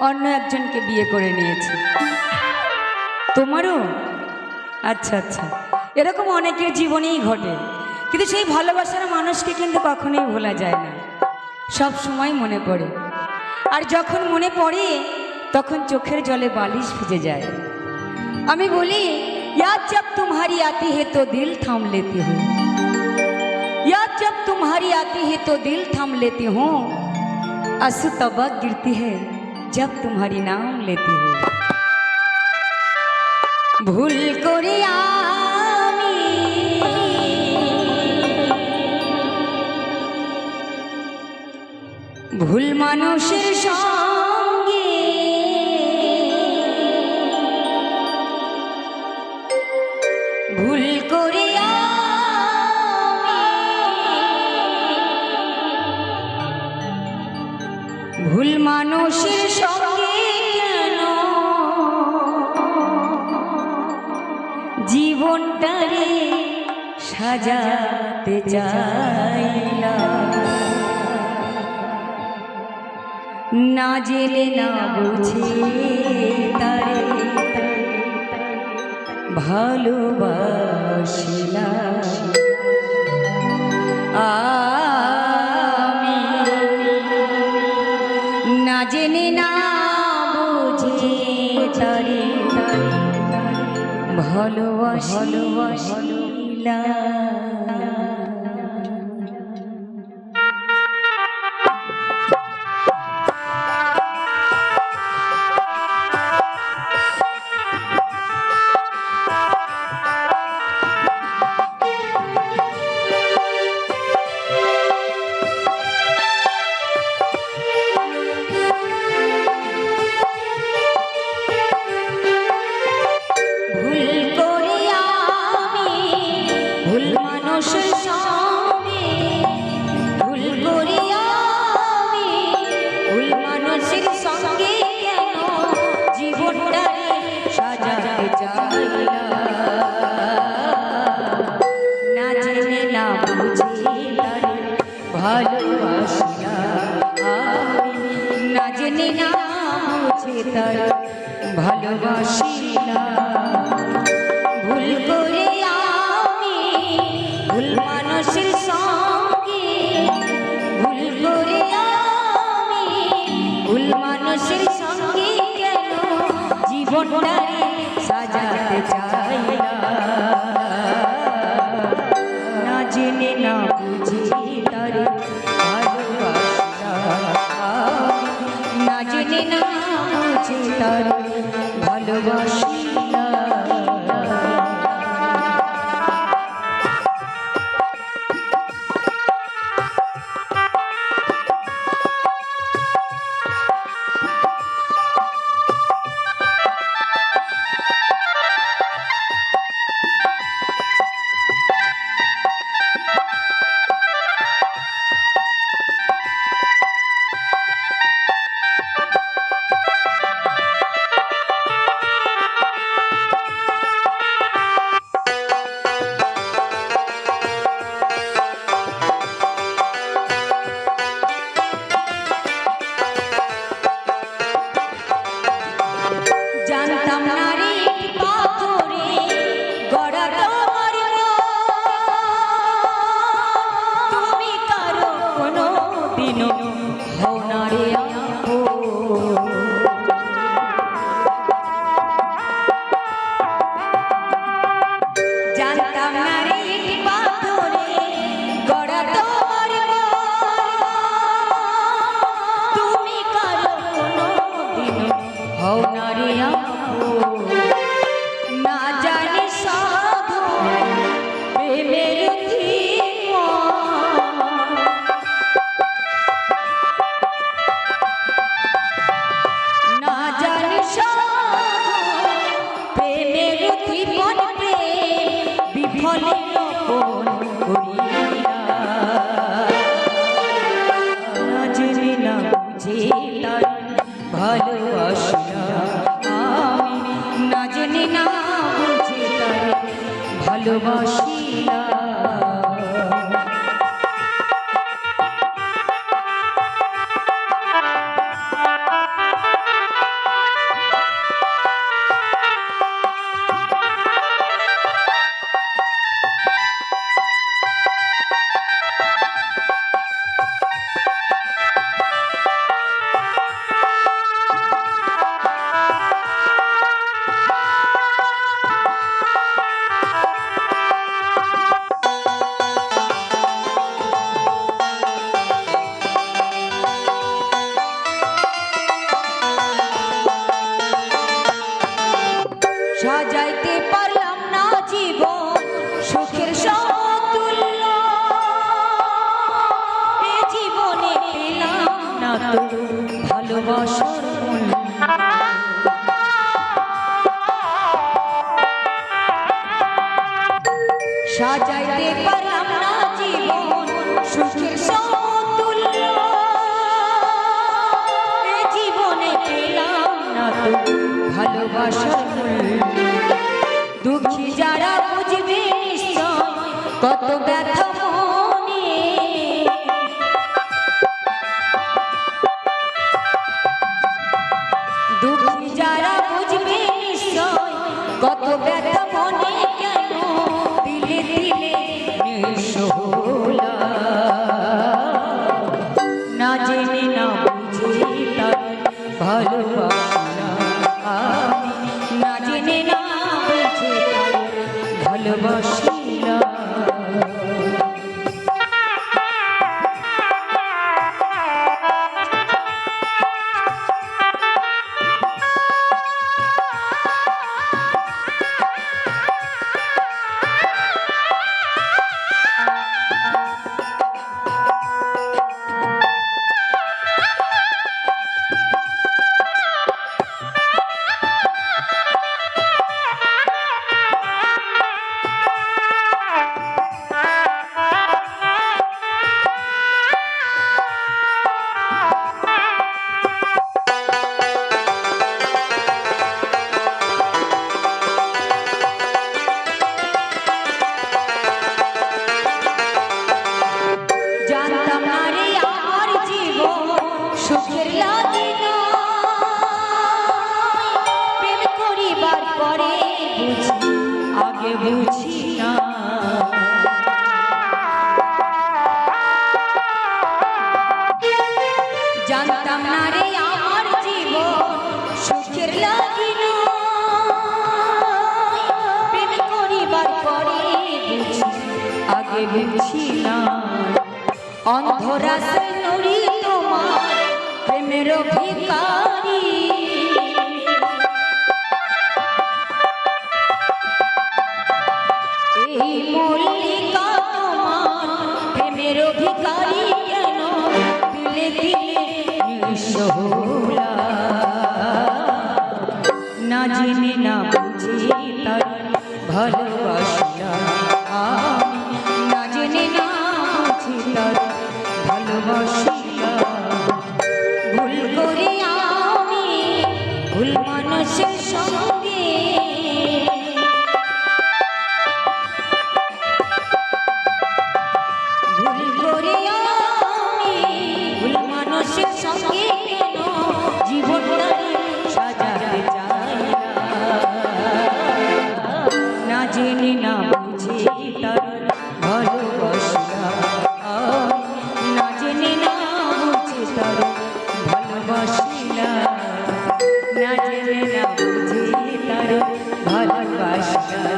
অন্য একজনকে বিয়ে করে নিয়েছে তোমারও আচ্ছা আচ্ছা এরকম অনেকের জীবনেই ঘটে কিন্তু সেই ভালোবাসার মানুষকে কিন্তু কখনোই ভোলা যায় না সব সময় মনে পড়ে আর যখন মনে পড়ে তখন চোখের জলে বালিশ ভিজে যায় আমি বলি याद जब तुम्हारी आती है तो दिल थाम लेती हूँ याद जब तुम्हारी आती है तो दिल थाम लेती हूँ आंसू तबक गिरती है जब तुम्हारी नाम लेती हूँ ভুল করে আমি ভুল মানুষের সঙ্গে ভুল করে আমি ভুল মানুষের সাজাতে চাইলাম না জেলে না বুঝে তারে ভালোবাসিলাম আমি না জেনে না বুঝে তারে 了 তারে ভালোবাসিলাম ভুল করে আমি ভুল মানুষের সঙ্গে, ভুল করে আমি ভুল মানুষের সঙ্গে কেন জীবনটারে সাজাতে চাইলাম না জেনে না বুঝে তারে ভালোবাসিলাম জানতাম না ভালোবাসিলাম সাজাইতে পারলাম না জীবন সুখের সময় জীবনে পারলাম না জীবন মূল্য দুঃখী যারা বুঝবে কত আগে বুঝি না জানতাম না রে আমার জীবন সুখের লাগে প্রেম করিবার পরে আগে বুঝি না অন্ধরা সে তোমার প্রেমের ভিকারি ভিকারি কেন দিলে দিলে নিঃসহলা না জেনে না বুঝে তার ভালোবাসা ভালোবাসা